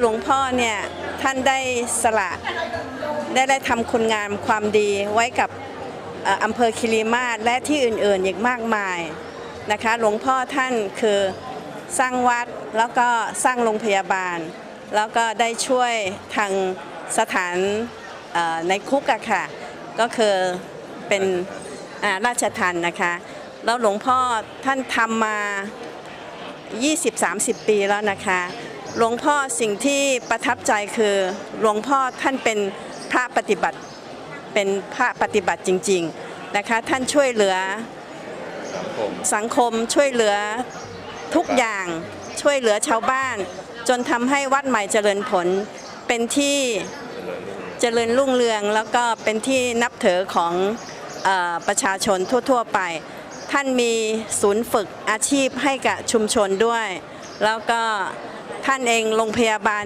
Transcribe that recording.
หลวงพ่อเนี่ยท่านได้สละได้ได้ทำคุณงามความดีไว้กับอำเภอคิริมาศและที่อื่นๆอีกมากมายนะคะ หลวงพ่อท่านคือสร้างวัดแล้วก็สร้างโรงพยาบาล แล้วก็ได้ช่วยทางสถานในคุกอะค่ะ ก็คือเป็นราชทันนะคะ แล้วหลวงพ่อท่านทำมา 20-30 ปีแล้วนะคะ หลวงพ่อสิ่งที่ประทับใจคือหลวงพ่อท่านเป็นพระปฏิบัติเป็นพระปฏิบัติจริง ๆนะคะ ท่านช่วยเหลือสังคมช่วยเหลือทุกอย่างช่วยเหลือชาวบ้าน จนทำให้วัดใหม่เจริญผลเป็นที่เจริญรุ่งเรืองแล้วก็เป็นที่นับถือของอประชาชนทั่ว ๆ ไป ท่านมีศูนย์ฝึกอาชีพให้กับชุมชนด้วย แล้วก็ ท่านเองโรงพยาบาล